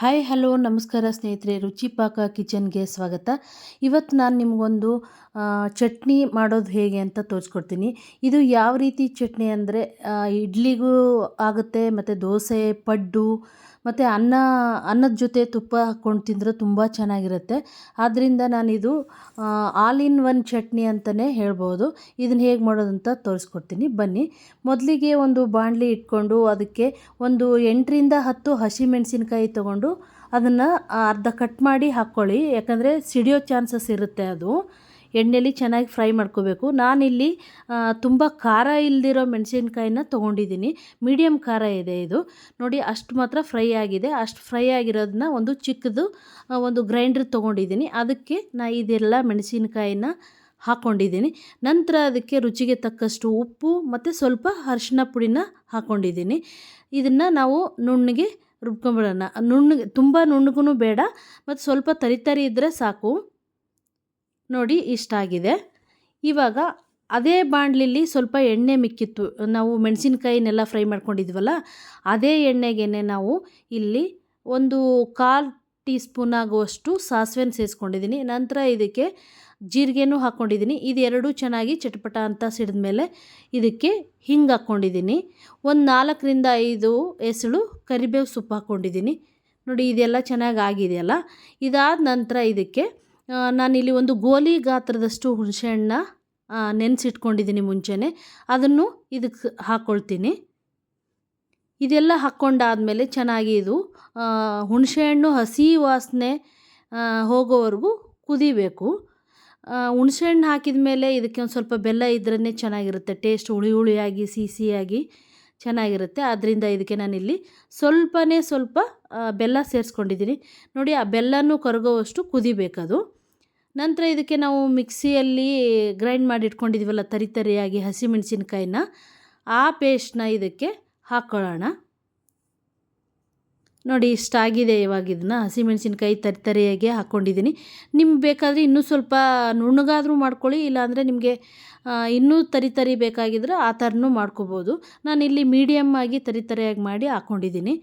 Hi hello ನಮಸ್ಕಾರ ಸ್ನೇಹಿತರೆ ರುಚಿಪಾಕ ಕಿಚನ್ಗೆ ಸ್ವಾಗತ. ಇವತ್ತು ನಾನು ನಿಮಗೊಂದು ಚಟ್ನಿ ಮಾಡೋದು ಹೇಗೆ ಅಂತ ತೋರಿಸ್ಕೊಡ್ತೀನಿ. ಇದು ಯಾವ ರೀತಿ ಚಟ್ನಿ ಅಂದರೆ ಇಡ್ಲಿಗೂ ಆಗುತ್ತೆ, ಮತ್ತು ದೋಸೆ, ಪಡ್ಡು, ಮತ್ತು ಅನ್ನ, ಅನ್ನದ ಜೊತೆ ತುಪ್ಪ ಹಾಕ್ಕೊಂಡು ತಿಂದರೆ ತುಂಬ ಚೆನ್ನಾಗಿರುತ್ತೆ. ಆದ್ದರಿಂದ ನಾನಿದು ಆಲ್ ಇನ್ ಒನ್ ಚಟ್ನಿ ಅಂತಲೇ ಹೇಳ್ಬೋದು. ಇದನ್ನು ಹೇಗೆ ಮಾಡೋದಂತ ತೋರಿಸ್ಕೊಡ್ತೀನಿ. ಬನ್ನಿ. ಮೊದಲಿಗೆ ಒಂದು ಬಾಣಲಿ ಇಟ್ಕೊಂಡು ಅದಕ್ಕೆ ಒಂದು ಎಂಟರಿಂದ ಹತ್ತು ಹಸಿಮೆಣಸಿನ್ಕಾಯಿ ತೊಗೊಂಡು ಅದನ್ನು ಅರ್ಧ ಕಟ್ ಮಾಡಿ ಹಾಕ್ಕೊಳ್ಳಿ. ಯಾಕಂದರೆ ಸಿಡಿಯೋ ಚಾನ್ಸಸ್ ಇರುತ್ತೆ ಅದು. ಎಣ್ಣೆಲಿ ಚೆನ್ನಾಗಿ ಫ್ರೈ ಮಾಡ್ಕೋಬೇಕು. ನಾನಿಲ್ಲಿ ತುಂಬ ಖಾರ ಇಲ್ಲದಿರೋ ಮೆಣಸಿನ್ಕಾಯಿನ ತೊಗೊಂಡಿದ್ದೀನಿ. ಮೀಡಿಯಮ್ ಖಾರ ಇದೆ ಇದು. ನೋಡಿ, ಅಷ್ಟು ಮಾತ್ರ ಫ್ರೈ ಆಗಿದೆ. ಅಷ್ಟು ಫ್ರೈ ಆಗಿರೋದನ್ನ ಒಂದು ಚಿಕ್ಕದು ಒಂದು ಗ್ರೈಂಡ್ರ್ ತೊಗೊಂಡಿದ್ದೀನಿ. ಅದಕ್ಕೆ ನಾ ಇದೆಲ್ಲ ಮೆಣಸಿನ್ಕಾಯಿನ ಹಾಕ್ಕೊಂಡಿದ್ದೀನಿ ನಂತರ ಅದಕ್ಕೆ ರುಚಿಗೆ ತಕ್ಕಷ್ಟು ಉಪ್ಪು ಮತ್ತು ಸ್ವಲ್ಪ ಅರಿಶಿನ ಪುಡಿನ ಹಾಕ್ಕೊಂಡಿದ್ದೀನಿ ಇದನ್ನು ನಾವು ನುಣ್ಣಗೆ ರುಬ್ಕೊಂಬಿಡೋಣ. ನುಣ್ಣಗೆ, ತುಂಬ ನುಣ್ಣಗೂ ಬೇಡ, ಮತ್ತು ಸ್ವಲ್ಪ ತರಿ ತರಿ ಇದ್ದರೆ ಸಾಕು. ನೋಡಿ ಇಷ್ಟಾಗಿದೆ ಇವಾಗ ಅದೇ ಬಾಣಲಿಲಿ ಸ್ವಲ್ಪ ಎಣ್ಣೆ ಮಿಕ್ಕಿತ್ತು. ನಾವು ಮೆಣಸಿನ್ಕಾಯಿನೆಲ್ಲ ಫ್ರೈ ಮಾಡ್ಕೊಂಡಿದ್ವಲ್ಲ, ಅದೇ ಎಣ್ಣೆಗೆ ನಾವು ಇಲ್ಲಿ ಒಂದು ಕಾಲು ಟೀ ಸ್ಪೂನ್ ಆಗುವಷ್ಟು ಸಾಸಿವೆನ ಸೇರಿಸ್ಕೊಂಡಿದ್ದೀನಿ ನಂತರ ಇದಕ್ಕೆ ಜೀರಿಗೆನೂ ಹಾಕ್ಕೊಂಡಿದ್ದೀನಿ. ಇದೆರಡೂ ಚೆನ್ನಾಗಿ ಚಟಪಟ ಅಂತ ಸಿಡಿದ ಮೇಲೆ ಇದಕ್ಕೆ ಹಿಂಗೆ ಹಾಕ್ಕೊಂಡಿದ್ದೀನಿ. ಒಂದು ನಾಲ್ಕರಿಂದ ಐದು ಎಸಳು ಕರಿಬೇವು ಸೊಪ್ಪು ಹಾಕ್ಕೊಂಡಿದ್ದೀನಿ. ನೋಡಿ, ಇದೆಲ್ಲ ಚೆನ್ನಾಗಿ ಆಗಿದೆಯಲ್ಲ? ಇದಾದ ನಂತರ ಇದಕ್ಕೆ ನಾನಿಲ್ಲಿ ಒಂದು ಗೋಲಿ ಗಾತ್ರದಷ್ಟು ಹುಣಸೆಹಣ್ಣ ನೆನೆಸಿಟ್ಕೊಂಡಿದ್ದೀನಿ ಮುಂಚೆನೆ. ಅದನ್ನು ಇದಕ್ಕೆ ಹಾಕ್ಕೊಳ್ತೀನಿ ಇದೆಲ್ಲ ಹಾಕ್ಕೊಂಡಾದಮೇಲೆ ಚೆನ್ನಾಗಿ ಇದು ಹುಣಸೆಹಣ್ಣು ಹಸಿ ವಾಸನೆ ಹೋಗೋವರೆಗೂ ಕುದಿಬೇಕು. ಹುಣಸೆಹಣ್ಣು ಹಾಕಿದ ಮೇಲೆ ಇದಕ್ಕೆ ಒಂದು ಸ್ವಲ್ಪ ಬೆಲ್ಲ ಇದ್ರೇ ಚೆನ್ನಾಗಿರುತ್ತೆ. ಟೇಸ್ಟ್ ಹುಳಿ ಹುಳಿಯಾಗಿ ಸಿಹಿ ಸಿಹಿಯಾಗಿ ಚೆನ್ನಾಗಿರುತ್ತೆ. ಆದ್ದರಿಂದ ಇದಕ್ಕೆ ನಾನಿಲ್ಲಿ ಸ್ವಲ್ಪನೇ ಸ್ವಲ್ಪ ಬೆಲ್ಲ ಸೇರಿಸ್ಕೊಂಡಿದ್ದೀನಿ. ನೋಡಿ, ಆ ಬೆಲ್ಲನೂ ಕರಗೋವಷ್ಟು ಕುದಿಬೇಕದು. ನಂತರ ಇದಕ್ಕೆ ನಾವು ಮಿಕ್ಸಿಯಲ್ಲಿ ಗ್ರೈಂಡ್ ಮಾಡಿ ಇಟ್ಕೊಂಡಿದ್ದೀವಲ್ಲ ತರಿ ತರಿಯಾಗಿ ಹಸಿಮೆಣಸಿನ್ಕಾಯಿನ, ಆ ಪೇಸ್ಟ್ನ ಇದಕ್ಕೆ ಹಾಕ್ಕೊಳ್ಳೋಣ ನೋಡಿ, ಇಷ್ಟಾಗಿದೆ ಇವಾಗ ಇದನ್ನ. ಹಸಿಮೆಣಸಿನ್ಕಾಯಿ ತರಿ ತರಿಯಾಗಿ ಹಾಕ್ಕೊಂಡಿದ್ದೀನಿ. ನಿಮ್ಗೆ ಬೇಕಾದರೆ ಇನ್ನೂ ಸ್ವಲ್ಪ ನುಣ್ಣಗಾದರೂ ಮಾಡ್ಕೊಳ್ಳಿ, ಇಲ್ಲಾಂದರೆ ನಿಮಗೆ ಇನ್ನೂ ತರಿ ತರಿ ಬೇಕಾಗಿದ್ರೆ ಆ ಥರನೂ ಮಾಡ್ಕೋಬೋದು. ನಾನಿಲ್ಲಿ ಮೀಡಿಯಮ್ ಆಗಿ ತರಿ ತರಿಯಾಗಿ ಮಾಡಿ ಹಾಕ್ಕೊಂಡಿದ್ದೀನಿ.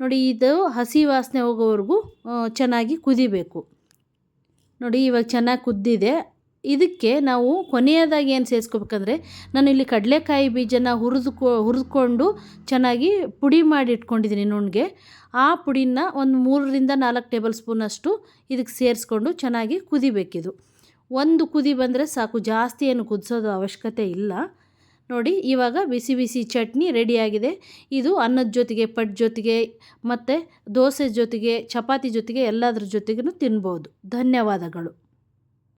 ನೋಡಿ, ಇದು ಹಸಿ ವಾಸನೆ ಹೋಗೋವರೆಗೂ ಚೆನ್ನಾಗಿ ಕುದಿಬೇಕು. ನೋಡಿ, ಇವಾಗ ಚೆನ್ನಾಗಿ ಕುದ್ದಿದೆ. ಇದಕ್ಕೆ ನಾವು ಕೊನೆಯದಾಗಿ ಏನು ಸೇರಿಸ್ಕೋಬೇಕಂದ್ರೆ, ನಾನು ಇಲ್ಲಿ ಕಡಲೆಕಾಯಿ ಬೀಜನ ಹುರಿದುಕೊ, ಹುರಿದುಕೊಂಡು ಚೆನ್ನಾಗಿ ಪುಡಿ ಮಾಡಿ ಇಟ್ಕೊಂಡಿದ್ದೀನಿ ನುಣ್ಣಗೆ. ಆ ಪುಡಿನ ಒಂದು ಮೂರರಿಂದ ನಾಲ್ಕು ಟೇಬಲ್ ಸ್ಪೂನಷ್ಟು ಇದಕ್ಕೆ ಸೇರಿಸ್ಕೊಂಡು ಚೆನ್ನಾಗಿ ಕುದಿಬೇಕಿದು. ಒಂದು ಕುದಿ ಬಂದರೆ ಸಾಕು. ಜಾಸ್ತಿ ಏನು ಕುದಿಸೋದು ಅವಶ್ಯಕತೆ ಇಲ್ಲ. ನೋಡಿ, ಇವಾಗ ಬಿಸಿ ಬಿಸಿ ಚಟ್ನಿ ರೆಡಿಯಾಗಿದೆ. ಇದು ಅನ್ನದ ಜೊತೆಗೆ, ಪಟ್ ಜೊತೆಗೆ ಮತ್ತು ದೋಸೆ ಜೊತೆಗೆ, ಚಪಾತಿ ಜೊತೆಗೆ ಎಲ್ಲದ್ರ ಜೊತೆಗೂ ತಿನ್ಬೋದು. ಧನ್ಯವಾದಗಳು.